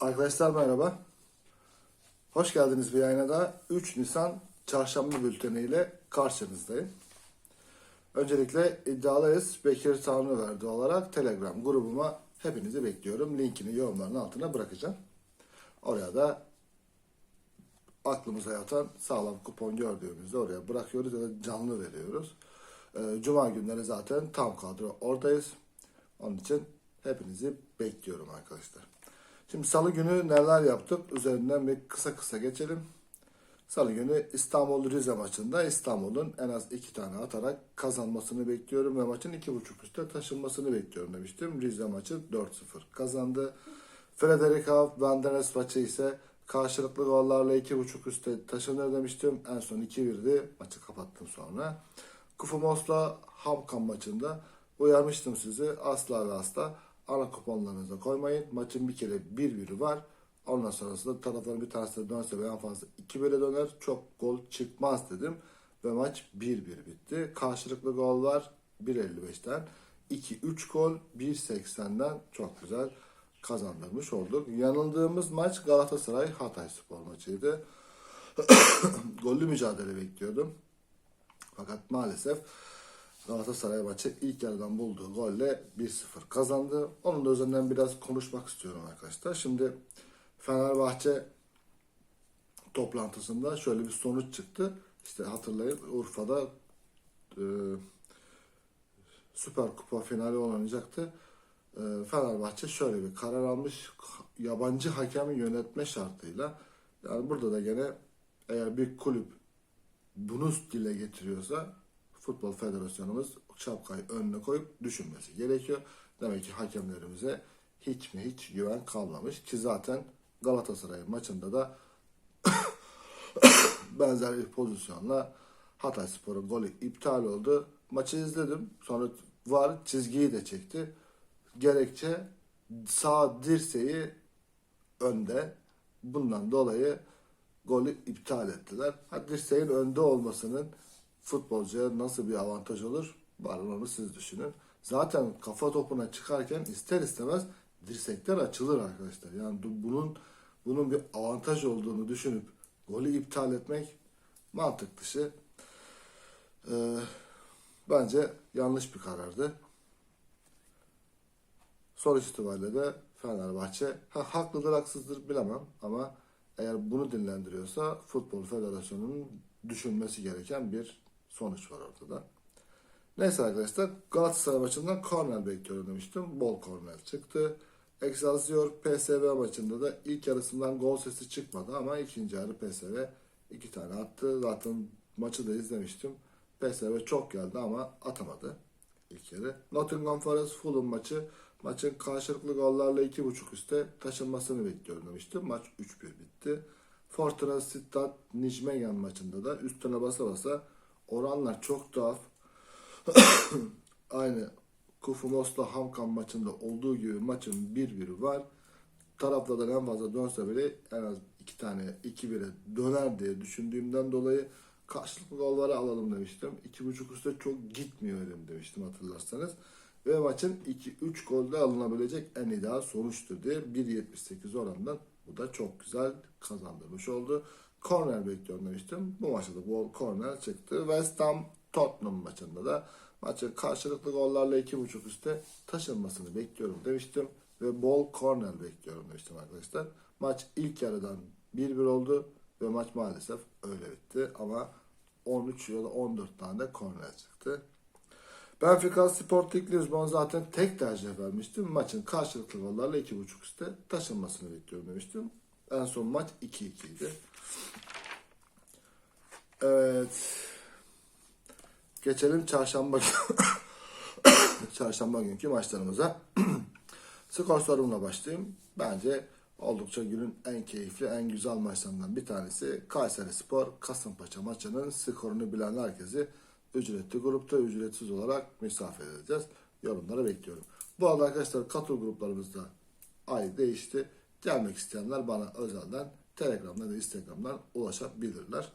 Arkadaşlar merhaba. Hoş geldiniz bir yayına da 3 Nisan çarşamba bülteniyle karşınızdayım. Öncelikle iddialıyız Bekir Tanrıverdi olarak Telegram grubuma hepinizi bekliyorum. Linkini yorumların altına bırakacağım. Oraya da aklımıza yatan sağlam kupon gördüğümüzde oraya bırakıyoruz ya da canlı veriyoruz. Ee, Cuma günleri zaten tam kadro oradayız. Onun için hepinizi bekliyorum arkadaşlar. Şimdi salı günü neler yaptık? Üzerinden bir kısa kısa geçelim. Salı günü İstanbul Rize maçında İstanbul'un en az iki tane atarak kazanmasını bekliyorum ve maçın iki buçuk üstte taşınmasını bekliyorum demiştim. Rize maçı 4-0 kazandı. Frederica Vanderes maçı ise karşılıklı gollarla iki buçuk üstte taşınır demiştim. En son 2-1'di. Maçı kapattım sonra. Kufumos'la Hamkan maçında uyarmıştım sizi. Asla ve asla ana kuponlarınıza koymayın. Maçın bir kere 1-1'i var. Ondan sonrasında tarafların bir tanesi dönse ve en fazla 2 böyle döner. Çok gol çıkmaz dedim. Ve maç 1-1 bitti. Karşılıklı gol var 1.55'ten. 2-3 gol 1.80'den çok güzel kazandırmış olduk. Yanıldığımız maç Galatasaray Hatay Spor maçıydı. Gollü mücadele bekliyordum. Fakat maalesef Galatasaray maçı ilk yarıdan bulduğu golle 1-0 kazandı. Onun da üzerinden biraz konuşmak istiyorum arkadaşlar. Şimdi Fenerbahçe toplantısında şöyle bir sonuç çıktı. İşte hatırlayın Urfa'da e, Süper Kupa finali oynanacaktı. E, Fenerbahçe şöyle bir karar almış. Yabancı hakemi yönetme şartıyla. Yani burada da gene eğer bir kulüp bunu dile getiriyorsa Futbol Federasyonumuz şapkayı önüne koyup düşünmesi gerekiyor. Demek ki hakemlerimize hiç mi hiç güven kalmamış ki zaten Galatasaray maçında da benzer bir pozisyonla Hatay Spor'un golü iptal oldu. Maçı izledim. Sonra var çizgiyi de çekti. Gerekçe sağ dirseği önde. Bundan dolayı golü iptal ettiler. Ha, dirseğin önde olmasının futbolcuya nasıl bir avantaj olur? Varın onu siz düşünün. Zaten kafa topuna çıkarken ister istemez dirsekler açılır arkadaşlar. Yani bu- bunun bunun bir avantaj olduğunu düşünüp golü iptal etmek mantık dışı. Ee, bence yanlış bir karardı. Sonuç itibariyle de Fenerbahçe ha, haklıdır haksızdır bilemem ama eğer bunu dinlendiriyorsa Futbol Federasyonu'nun düşünmesi gereken bir sonuç var ortada. Neyse arkadaşlar Galatasaray maçından korner bekliyorum demiştim. Bol korner çıktı. Excelsior PSV maçında da ilk yarısından gol sesi çıkmadı ama ikinci yarı PSV iki tane attı. Zaten maçı da izlemiştim. PSV çok geldi ama atamadı ilk yarı. Nottingham Forest Fulham maçı maçın karşılıklı gollarla iki buçuk üste taşınmasını bekliyorum demiştim. Maç 3-1 bitti. Fortuna Sittard Nijmegen maçında da üstüne basa basa oranlar çok tuhaf. Aynı Kufumos'la Hamkan maçında olduğu gibi maçın 1-1'i var. Taraflardan en fazla dönse bile en az iki tane 2-1'e döner diye düşündüğümden dolayı karşılıklı golları alalım demiştim. 2.5 üstte çok gitmeyelim demiştim hatırlarsanız. Ve maçın 2-3 golde alınabilecek en ideal sonuçtur diye 1.78 oranından bu da çok güzel kazandırmış oldu. Corner bekliyorum demiştim. Bu maçta da bol corner çıktı. West Ham Tottenham maçında da maçın karşılıklı gollarla 2.5 üstte taşınmasını bekliyorum demiştim. Ve bol corner bekliyorum demiştim arkadaşlar. Maç ilk yarıdan 1-1 oldu ve maç maalesef öyle bitti. Ama 13 ya da 14 tane de corner çıktı. Benfica Sporting Lisbon zaten tek tercih vermiştim. Maçın karşılıklı gollarla 2.5 üstte taşınmasını bekliyorum demiştim. En son maç 2-2 idi. Evet. Geçelim çarşamba çarşamba günkü maçlarımıza. Skor sorumla başlayayım. Bence oldukça günün en keyifli, en güzel maçlarından bir tanesi Kayseri Spor Kasımpaşa maçının skorunu bilen herkesi ücretli grupta ücretsiz olarak misafir edeceğiz. Yorumları bekliyorum. Bu arada arkadaşlar katıl gruplarımızda ay değişti. Gelmek isteyenler bana özelden Telegram'dan ve Instagram'dan ulaşabilirler.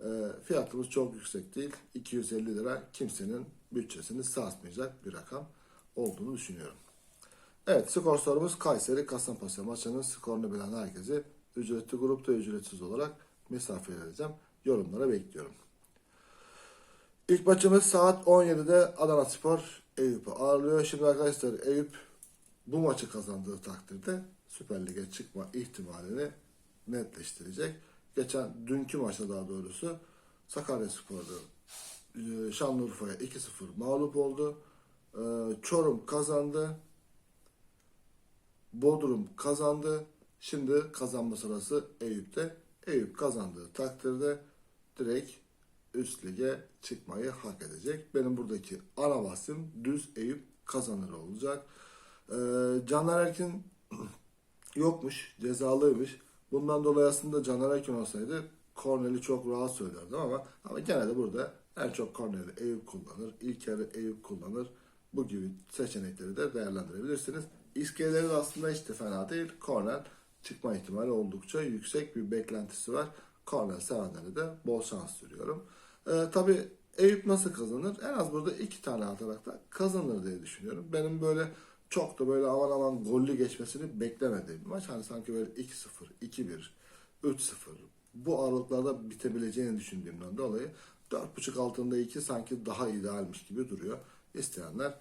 E, fiyatımız çok yüksek değil. 250 lira kimsenin bütçesini sarsmayacak bir rakam olduğunu düşünüyorum. Evet skor sorumuz Kayseri Kasımpaşa maçının skorunu bilen herkesi ücretli grupta ücretsiz olarak misafir edeceğim. Yorumlara bekliyorum. İlk maçımız saat 17'de Adana Spor Eyüp'ü ağırlıyor. Şimdi arkadaşlar Eyüp bu maçı kazandığı takdirde Süper Lig'e çıkma ihtimalini netleştirecek. Geçen dünkü maçta daha doğrusu Sakaryaspor'da e, Şanlıurfa'ya 2-0 mağlup oldu. E, Çorum kazandı. Bodrum kazandı. Şimdi kazanma sırası Eyüp'te. Eyüp kazandığı takdirde direkt üst lige çıkmayı hak edecek. Benim buradaki ana bahsim düz Eyüp kazanır olacak. Ee, Caner Erkin yokmuş, cezalıymış. Bundan dolayı aslında Caner Erkin olsaydı Kornel'i çok rahat söylerdim ama ama gene de burada en çok Kornel'i Eyüp kullanır. İlk yarı Eyüp kullanır. Bu gibi seçenekleri de değerlendirebilirsiniz. İskeleleri de aslında hiç de fena değil. Kornel çıkma ihtimali oldukça yüksek bir beklentisi var. Kornel sevenlere de bol şans diliyorum. Ee, tabii Eyüp nasıl kazanır? En az burada iki tane atarak da kazanır diye düşünüyorum. Benim böyle çok da böyle aman aman gollü geçmesini beklemediğim maç. Hani sanki böyle 2-0, 2-1, 3-0 bu aralıklarda bitebileceğini düşündüğümden dolayı 4.5 altında 2 sanki daha idealmiş gibi duruyor. İsteyenler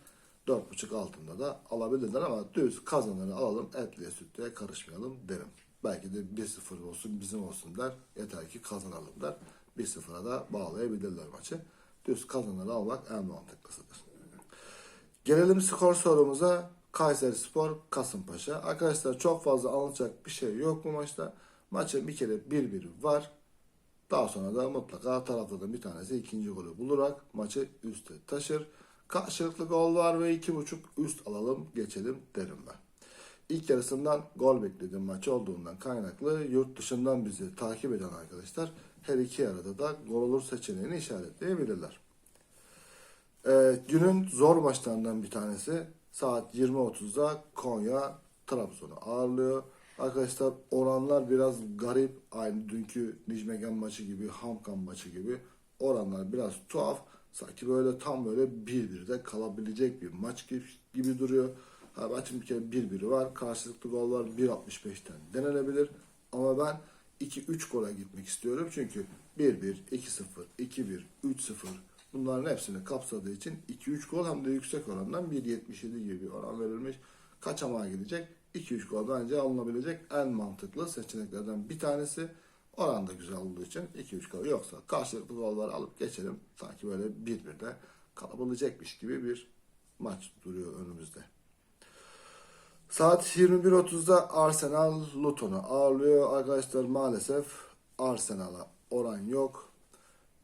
4.5 altında da alabilirler ama düz kazananı alalım etliye sütlüye karışmayalım derim. Belki de 1-0 olsun bizim olsun der. Yeter ki kazanalım der. 1-0'a da bağlayabilirler maçı. Düz kazananı almak en mantıklısıdır. Gelelim skor sorumuza. Kayseri Spor Kasımpaşa. Arkadaşlar çok fazla anlatacak bir şey yok bu maçta. Maçın bir kere 1-1 var. Daha sonra da mutlaka taraflardan bir tanesi ikinci golü bularak maçı üste taşır. Karşılıklı gol var ve 2.5 üst alalım geçelim derim ben. İlk yarısından gol beklediğim maç olduğundan kaynaklı yurt dışından bizi takip eden arkadaşlar her iki yarıda da gol olur seçeneğini işaretleyebilirler. Ee, günün zor maçlarından bir tanesi saat 20.30'da Konya Trabzon'u ağırlıyor. Arkadaşlar oranlar biraz garip. Aynı dünkü Nijmegen maçı gibi, Hamkan maçı gibi. Oranlar biraz tuhaf. Sanki böyle tam böyle 1-1'de kalabilecek bir maç gibi, gibi duruyor. Ha, maçın bir kere 1-1'i var. Karşılıklı gol var 1.65'ten denenebilir. Ama ben 2-3 gola gitmek istiyorum. Çünkü 1-1, 2-0, 2-1, 3-0 bunların hepsini kapsadığı için 2-3 gol hem de yüksek orandan 1.77 gibi bir oran verilmiş. Kaçamağa gidecek. 2-3 gol bence alınabilecek en mantıklı seçeneklerden bir tanesi. Oran da güzel olduğu için 2-3 gol yoksa karşılıklı gollar alıp geçelim. Sanki böyle 1-1'de kalabilecekmiş gibi bir maç duruyor önümüzde. Saat 21.30'da Arsenal Luton'u ağırlıyor. Arkadaşlar maalesef Arsenal'a oran yok.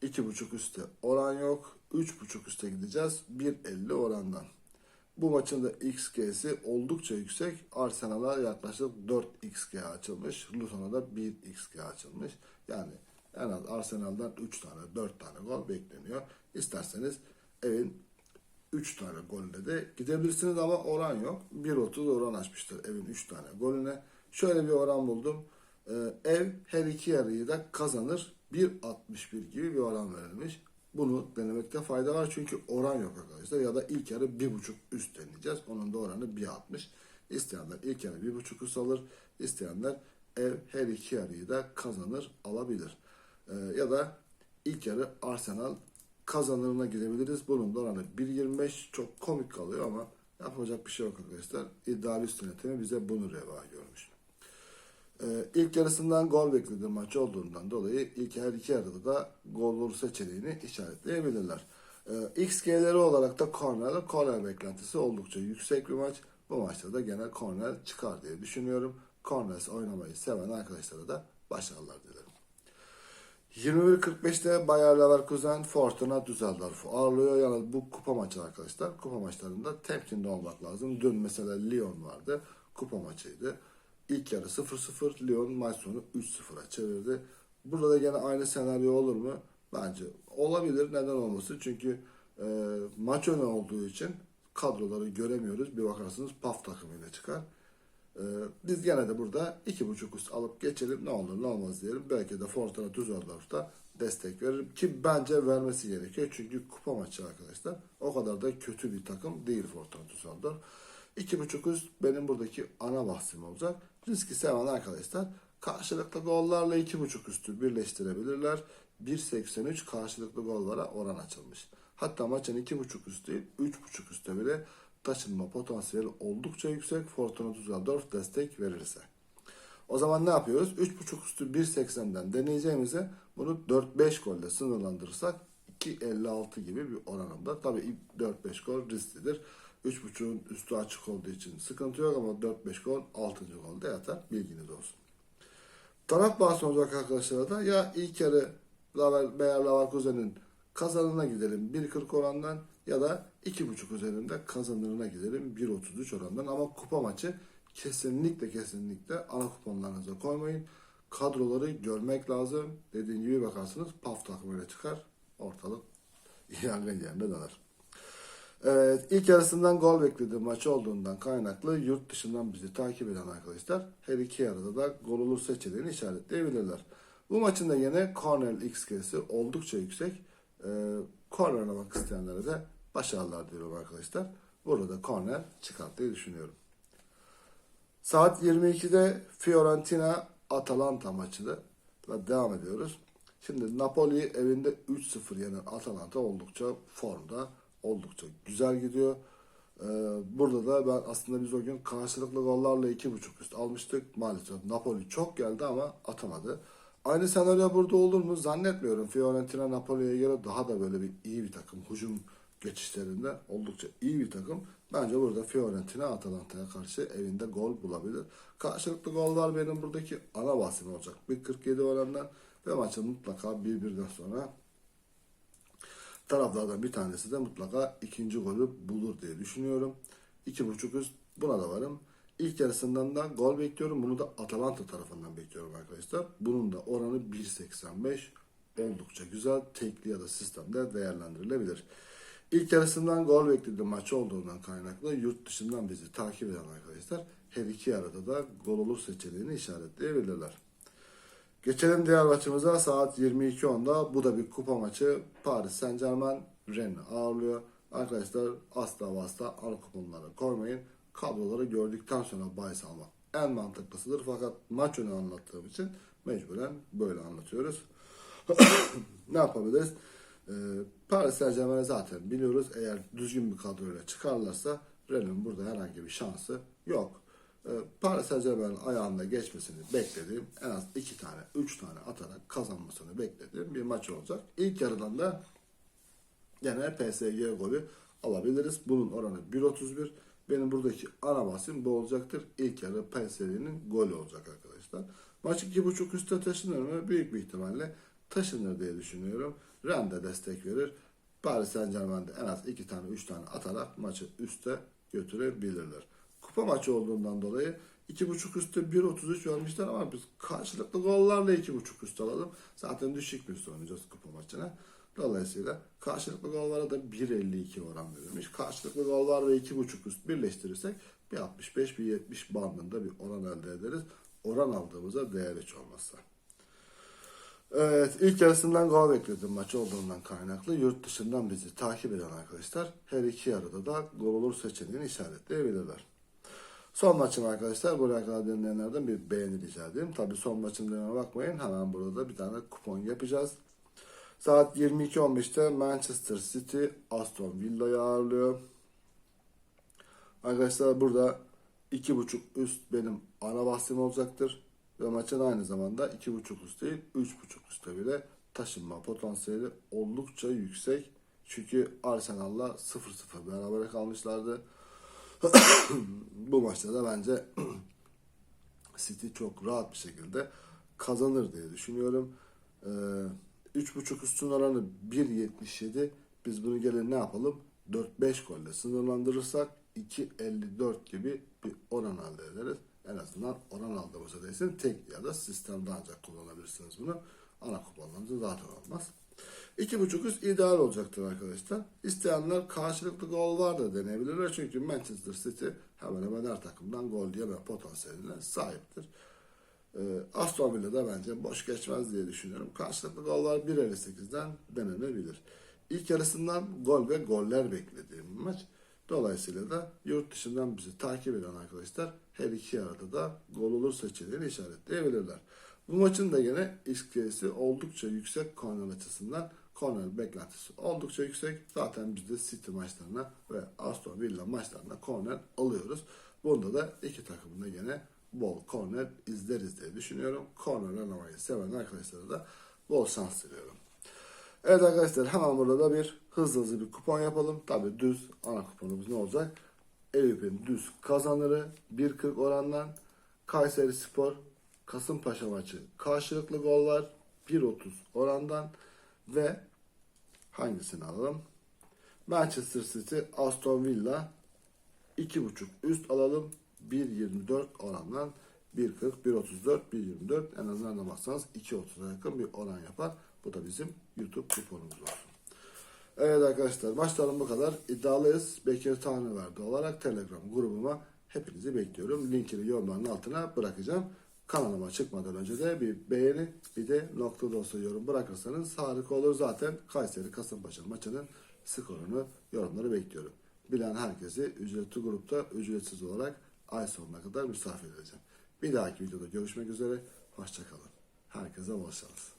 2.5 üstte oran yok. 3.5 üste gideceğiz. 1.50 orandan. Bu maçın da XG'si oldukça yüksek. Arsenal'a yaklaşık 4 XG açılmış. Luton'a da 1 XG açılmış. Yani en az Arsenal'dan 3 tane 4 tane gol bekleniyor. İsterseniz evin 3 tane golüne de gidebilirsiniz ama oran yok. 1.30 oran açmışlar evin 3 tane golüne. Şöyle bir oran buldum. Ee, ev her iki yarıyı da kazanır. 1.61 gibi bir oran verilmiş. Bunu denemekte fayda var çünkü oran yok arkadaşlar. Ya da ilk yarı 1.5 üst deneyeceğiz. Onun da oranı 1.60. İsteyenler ilk yarı 1.5 üst alır. İsteyenler ev her iki yarıyı da kazanır alabilir. Ee, ya da ilk yarı Arsenal kazanırına gidebiliriz. Bunun da oranı 1.25 çok komik kalıyor ama yapacak bir şey yok arkadaşlar. İddialı üst yönetimi bize bunu reva görmüş. Ee, ilk yarısından gol beklediğim maç olduğundan dolayı ilk her iki yarıda da gol olur seçeneğini işaretleyebilirler. Ee, XG'leri olarak da Cornell, Cornell beklentisi oldukça yüksek bir maç. Bu maçta da genel Cornell çıkar diye düşünüyorum. Cornell oynamayı seven arkadaşlara da başarılar dilerim. 21.45'te Bayer Leverkusen Fortuna Düsseldorf'u ağırlıyor. Yani bu kupa maçı arkadaşlar. Kupa maçlarında temkinli olmak lazım. Dün mesela Lyon vardı. Kupa maçıydı. İlk yarı 0-0. Lyon maç sonu 3-0'a çevirdi. Burada da gene aynı senaryo olur mu? Bence olabilir. Neden olmasın? Çünkü e, maç önü olduğu için kadroları göremiyoruz. Bir bakarsınız PAF takımıyla çıkar. Ee, biz gene de burada iki buçuk üst alıp geçelim ne olur ne olmaz diyelim. Belki de Fortuna Düsseldorf'ta destek veririm ki bence vermesi gerekiyor. Çünkü kupa maçı arkadaşlar o kadar da kötü bir takım değil Fortuna Düsseldorf. 2.5 üst benim buradaki ana bahsim olacak. Riski seven arkadaşlar karşılıklı gollarla 2.5 üstü birleştirebilirler. 1.83 karşılıklı gollara oran açılmış. Hatta maçın 2.5 üstü değil 3.5 üstte bile taşınma potansiyeli oldukça yüksek. Fortuna Düsseldorf destek verirse. O zaman ne yapıyoruz? 3.5 üstü 1.80'den deneyeceğimize bunu 4-5 golle sınırlandırırsak 2.56 gibi bir oranında. Tabii ilk 4-5 gol risklidir. 3.5'un üstü açık olduğu için sıkıntı yok ama 4-5 gol 6. golde yatar. Bilginiz olsun. Taraf bahsi olacak arkadaşlar da ya ilk yarı Laver, Bayer Leverkusen'in kazanına gidelim 1.40 orandan ya da 2.5 üzerinde kazanırına gidelim 1.33 orandan ama kupa maçı kesinlikle kesinlikle ana kuponlarınıza koymayın. Kadroları görmek lazım. Dediğim gibi bakarsınız paf takımıyla çıkar. Ortalık yerle yerine döner. Evet, ilk yarısından gol beklediğim maç olduğundan kaynaklı yurt dışından bizi takip eden arkadaşlar her iki yarıda da gol olur seçeneğini işaretleyebilirler. Bu maçın da yine corner XG'si oldukça yüksek. Ee, corner oynamak isteyenlere de başarılar diliyorum arkadaşlar. Burada da corner çıkar diye düşünüyorum. Saat 22'de Fiorentina Atalanta maçıyla devam ediyoruz. Şimdi Napoli evinde 3-0 yenen Atalanta oldukça formda, oldukça güzel gidiyor. Ee, burada da ben aslında biz o gün karşılıklı gollarla 2.5 üst almıştık. Maalesef Napoli çok geldi ama atamadı. Aynı senaryo burada olur mu zannetmiyorum. Fiorentina Napoli'ye göre daha da böyle bir iyi bir takım. Hücum geçişlerinde oldukça iyi bir takım. Bence burada Fiorentina Atalanta'ya karşı evinde gol bulabilir. Karşılıklı gollar benim buradaki ana bahsim olacak. 1.47 orandan ve maçın mutlaka 1-1'den sonra taraflardan bir tanesi de mutlaka ikinci golü bulur diye düşünüyorum. 2.5 üst buna da varım. İlk yarısından da gol bekliyorum. Bunu da Atalanta tarafından bekliyorum arkadaşlar. Bunun da oranı 1.85 oldukça güzel. Tekli ya da sistemde değerlendirilebilir. İlk yarısından gol beklediğim maç olduğundan kaynaklı yurt dışından bizi takip eden arkadaşlar her iki yarıda da gol olur seçeneğini işaretleyebilirler. Geçelim diğer maçımıza saat 22.10'da. Bu da bir kupa maçı. Paris Saint Germain Rennes'i ağırlıyor. Arkadaşlar asla ve asla ana kuponlara koymayın. Kadroları gördükten sonra bahis almak en mantıklısıdır. Fakat maç önü anlattığım için mecburen böyle anlatıyoruz. ne yapabiliriz? Ee, Paris Saint Germain'i zaten biliyoruz. Eğer düzgün bir kadroyla çıkarlarsa Rennes'in burada herhangi bir şansı yok. Ee, Paris Saint Germain'in ayağında geçmesini beklediğim en az iki tane, üç tane atarak kazanmasını beklediğim bir maç olacak. İlk yarıdan da gene PSG golü alabiliriz. Bunun oranı 1.31. Benim buradaki ana bahsim bu olacaktır. İlk yarı PSV'nin golü olacak arkadaşlar. Maç 2.5 üstte taşınır mı? Büyük bir ihtimalle taşınır diye düşünüyorum. Ren de destek verir. Paris Saint Germain'de en az 2 tane 3 tane atarak maçı üste götürebilirler. Kupa maçı olduğundan dolayı 2.5 üstte 1.33 vermişler ama biz karşılıklı gollarla 2.5 üst alalım. Zaten düşük bir üst oynayacağız kupa maçına. Dolayısıyla karşılıklı gollara da 1.52 oran verilmiş. Karşılıklı gollar ve 2.5 üst birleştirirsek bir 65 bir 70 bandında bir oran elde ederiz. Oran aldığımızda değer hiç olmazsa. Evet ilk yarısından gol bekledim maç olduğundan kaynaklı. Yurt dışından bizi takip eden arkadaşlar her iki yarıda da gol olur seçeneğini işaretleyebilirler. Son maçım arkadaşlar. Buraya kadar dinleyenlerden bir beğeni rica edeyim. Tabii son maçım dememe bakmayın. Hemen burada da bir tane kupon yapacağız. Saat 22.15'te Manchester City Aston Villa'yı ağırlıyor. Arkadaşlar burada 2.5 üst benim ana bahsim olacaktır. Ve maçın aynı zamanda 2.5 üst değil 3.5 üstte bile taşınma potansiyeli oldukça yüksek. Çünkü Arsenal'la 0-0 beraber kalmışlardı. Bu maçta da bence City çok rahat bir şekilde kazanır diye düşünüyorum. Ee, 3.5 üstün oranı 1.77. Biz bunu gelin ne yapalım? 4-5 golle sınırlandırırsak 2.54 gibi bir oran elde ederiz. En azından oran aldığımızda değilsin. Tek ya da sistemde ancak kullanabilirsiniz bunu. Ana kuponlarınızda zaten olmaz. 2.5 üst ideal olacaktır arkadaşlar. İsteyenler karşılıklı gol var da deneyebilirler. Çünkü Manchester City hemen hemen her takımdan gol yeme potansiyeline sahiptir. Ee, Aston Villa da bence boş geçmez diye düşünüyorum. Karşılıklı gollar 1.58'den denenebilir. İlk yarısından gol ve goller beklediğim maç. Dolayısıyla da yurt dışından bizi takip eden arkadaşlar her iki yarıda da gol olur seçeneğini işaretleyebilirler. Bu maçın da gene XG'si oldukça yüksek korner açısından korner beklentisi oldukça yüksek. Zaten biz de City maçlarına ve Aston Villa maçlarına korner alıyoruz. Bunda da iki takımın da gene bol korner izleriz diye düşünüyorum. Korner oynamayı seven arkadaşlara da bol şans diliyorum. Evet arkadaşlar hemen burada da bir hızlı hızlı bir kupon yapalım. Tabi düz ana kuponumuz ne olacak? Eyüp'ün düz kazanırı 1.40 orandan Kayseri Spor Kasımpaşa maçı karşılıklı gol var 1.30 orandan ve hangisini alalım? Manchester City Aston Villa 2.5 üst alalım 1.24 orandan 1.40, 1.34, 1.24 en azından da baksanız 2.30'a yakın bir oran yapar. Bu da bizim YouTube kuponumuz olsun. Evet arkadaşlar maçlarım bu kadar. İddialıyız. Bekir Tanrıverdi olarak Telegram grubuma hepinizi bekliyorum. Linkini yorumların altına bırakacağım. Kanalıma çıkmadan önce de bir beğeni bir de noktada olsa yorum bırakırsanız harika olur. Zaten Kayseri Kasımpaşa maçının skorunu yorumları bekliyorum. Bilen herkesi ücretli grupta ücretsiz olarak ay sonuna kadar misafir edeceğim. Bir dahaki videoda görüşmek üzere. Hoşçakalın. Herkese bol şans.